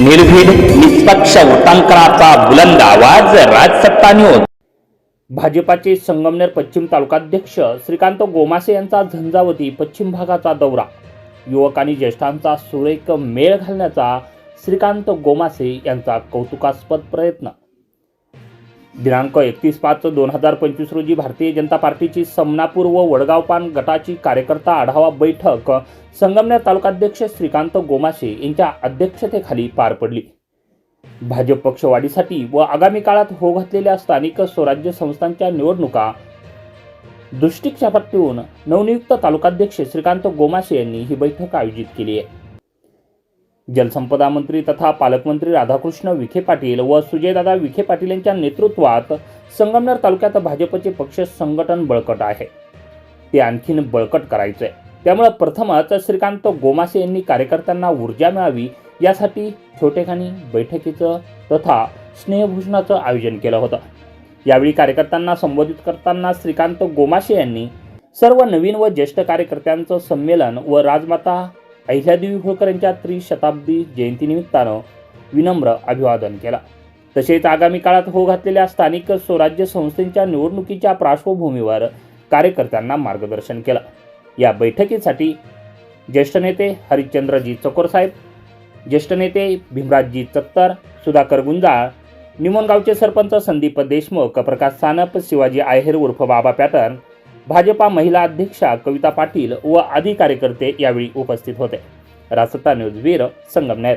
निर्भीड निष्पक्ष वृत्तांकनाचा बुलंद आवाज राजसत्ता न्यूज भाजपाचे संगमनेर पश्चिम तालुकाध्यक्ष श्रीकांत गोमासे यांचा झंझावती पश्चिम भागाचा दौरा. युवक आणि ज्येष्ठांचा सुरेख मेळ घालण्याचा श्रीकांत गोमासे यांचा कौतुकास्पद प्रयत्न. दिनांक एकतीस पाच दोन हजार पंचवीस रोजी भारतीय जनता पार्टीची समनापूर व वडगावपान गटाची कार्यकर्ता आढावा बैठक संगमनेर तालुकाध्यक्ष श्रीकांत गोमाशे यांच्या अध्यक्षतेखाली पार पडली. भाजप पक्षवाढीसाठी व आगामी काळात हो घातलेल्या स्थानिक स्वराज्य संस्थांच्या निवडणुका. दृष्टिक्षेपात ठेवून नवनियुक्त तालुकाध्यक्ष श्रीकांत गोमाशे यांनी ही बैठक आयोजित केली आहे. जलसंपदा मंत्री तथा पालकमंत्री राधाकृष्ण विखे पाटील व सुजयदादा विखे पाटील यांच्या नेतृत्वात संगमनेर तालुक्यात भाजपचे पक्ष संघटन बळकट आहे. ते आणखीन बळकट करायचे त्यामुळे प्रथमच श्रीकांत गोमासे यांनी कार्यकर्त्यांना ऊर्जा मिळावी यासाठी छोटेखानी बैठकीचं तथा स्नेहभूषणाचं आयोजन केलं होतं. यावेळी कार्यकर्त्यांना संबोधित करताना श्रीकांत गोमाशे यांनी सर्व नवीन व ज्येष्ठ कार्यकर्त्यांचं संमेलन व राजमाता अहिल्यादेवी होळकर यांच्या त्रिशताब्दी जयंतीनिमित्तानं विनम्र अभिवादन केला. तसेच आगामी काळात हो घातलेल्या स्थानिक स्वराज्य संस्थेच्या निवडणुकीच्या पार्श्वभूमीवर कार्यकर्त्यांना मार्गदर्शन केलं. या बैठकीसाठी ज्येष्ठ नेते हरिश्चंद्रजी चकोरसाहेब ज्येष्ठ नेते भीमराजजी चत्तर सुधाकर गुंजाळ निमोणगावचे सरपंच संदीप देशमुख प्रकाश सानप शिवाजी आहेर उर्फ बाबा पॅटर्न भाजपा महिला अध्यक्षा कविता पाटील व आदी कार्यकर्ते यावेळी उपस्थित होते. रासता न्यूज वीर Sangamner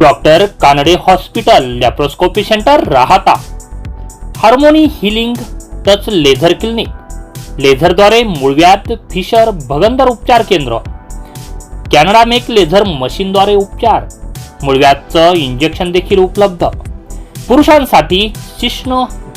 doctor Kanade hospital laparoscopy centre Rahata. Harmony healing touch laser clinic. लेझरद्वारे मुळव्यात फिशर भगंदर उपचार केंद्र. कॅनडा मेक लेझर मशीनद्वारे उपचार. मुळव्यातचं इंजेक्शन देखील उपलब्ध. पुरुषांसाठी शिष्ण